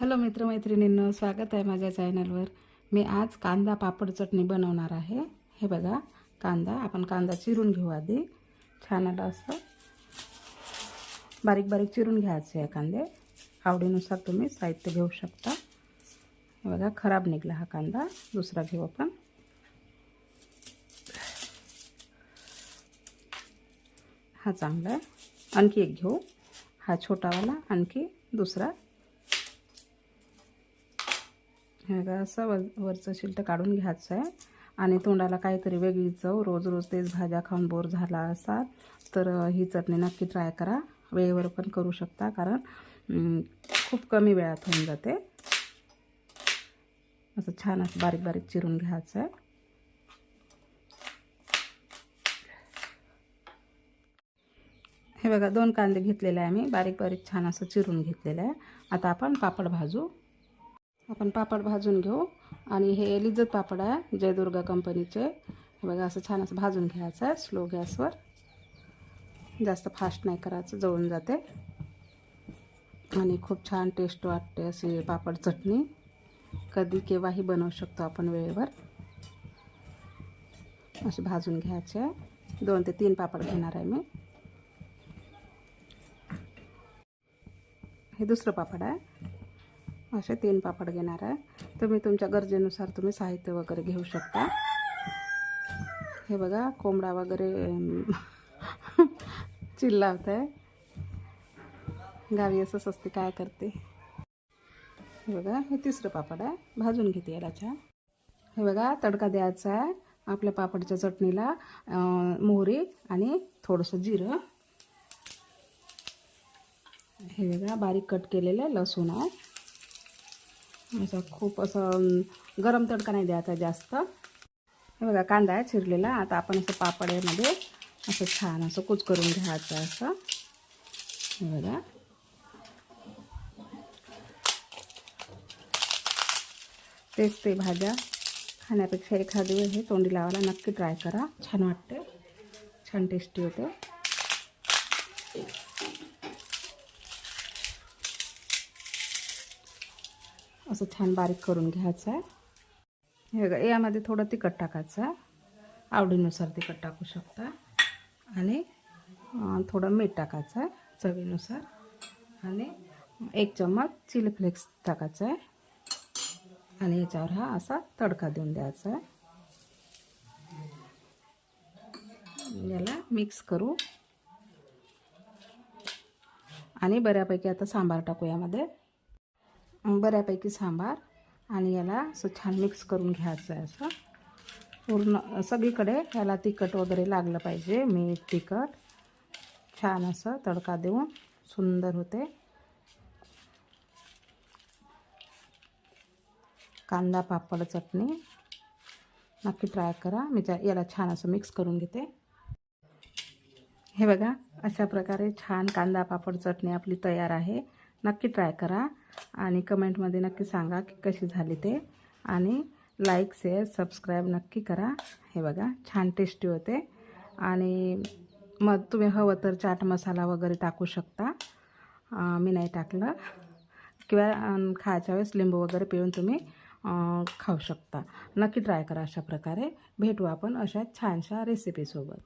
Hello मित्रमैत्रिणींनो स्वागत आहे माझ्या चॅनलवर. मी आज कांदा पापड चटणी बनवणार आहे. हे बघा कांदा आपण कांदा चिरून घेऊ आधी. छान आलं असं. बारीक बारीक चिरून घ्यायचे आहे कांदे. आवडीनुसार तुम्ही साहित्य घेऊ शकता. हे बघा खराब निघला हा कांदा. दुसरा घेऊ आपण. हा चांगला आहे. आणखी एक घेऊ. हा छोटावाला आणखी दुसरा. हे बघा असं वर वरचं शिल्ट काढून घ्यायचं आहे. आणि तोंडाला काहीतरी वेगळी चव रोज रोज तेच भाज्या खाऊन बोर झाला असाल तर ही चटणी नक्की ट्राय करा. वेळेवर पण करू शकता कारण खूप कमी वेळात होऊन जाते. असं छान असं बारीक बारीक चिरून घ्यायचं आहे. हे बघा दोन कांदे घेतलेले आहे आम्ही बारीक बारीक छान असं चिरून घेतलेलं आहे. आता आपण पापड भाजू. आपण पापड भाजून घेऊ. आणि हे लिज्जत पापड आहे जयदुर्गा कंपनीचे. हे बघा असं छान असं भाजून घ्यायचं आहे स्लो गॅसवर. जास्त फास्ट नाही करायचं जळून जाते. आणि खूप छान टेस्ट वाटते अशी पापड चटणी. कधी केव्हाही बनवू शकतो आपण वेळेवर. असे भाजून घ्यायचे आहे. दोन ते तीन पापड घेणार आहे मी. हे दुसरं पापड आहे. असे तीन पापड घेणार आहे. तुम्ही तुमच्या गरजेनुसार तुम्ही साहित्य वगैरे घेऊ शकता. हे बघा कोंबडा वगैरे चिल्लावत आहे गावी असंच असते काय करते? हे बघा हे तिसरं पापड आहे. भाजून घेते याला छान. हे बघा तडका द्यायचा आहे. आपल्या पापडच्या चटणीला मोहरी आणि थोडंसं जिरं. हे बघा बारीक कट केलेलं लसूण आहे. असं खूप असं गरम तडका नाही द्यायचा जास्त. हे बघा कांदा आहे चिरलेला. आता आपण असं पापड्यामध्ये असं छान असं कुच करून घ्यायचं असं. हे बघा. तेच ते भाज्या खाण्यापेक्षा एखादी वेळ हे तोंडी लावायला नक्की ट्राय करा. छान वाटते छान टेस्टी होते. असं छान बारीक करून घ्यायचं आहे. हे बघा यामध्ये थोडं तिखट टाकायचं आहे. आवडीनुसार तिखट टाकू शकता. आणि थोडं मीठ टाकायचं आहे चवीनुसार. आणि एक चम्मच चिली फ्लेक्स टाकायचं आहे. आणि याच्यावर हा असा तडका देऊन द्यायचा आहे. याला मिक्स करू. आणि बऱ्यापैकी आता सांबार टाकू यामध्ये. बऱ्यापैकी सांबार आणि याला असं छान मिक्स करून घ्यायचं आहे असं. पूर्ण सगळीकडे याला तिखट वगैरे लागलं पाहिजे मीठ तिखट. छान असं तडका देऊन सुंदर होते. कांदा पापड चटणी. नक्की ट्राय करा. मी त्या याला छान असं मिक्स करून घेते. हे बघा अशा प्रकारे छान कांदा पापड चटणी आपली तयार आहे. नक्की ट्राय करा आणि कमेंटमध्ये नक्की सांगा की कशी झाली ते. आणि लाईक शेअर सबस्क्राईब नक्की करा. हे बघा छान टेस्टी होते. आणि मग तुम्ही हवं तर चाट मसाला वगैरे टाकू शकता. मी नाही टाकलं. किंवा खायच्या वेळेस लिंबू वगैरे पिळून तुम्ही खाऊ शकता. नक्की ट्राय करा अशा प्रकारे. भेटू आपण अशा छानशा रेसिपीसोबत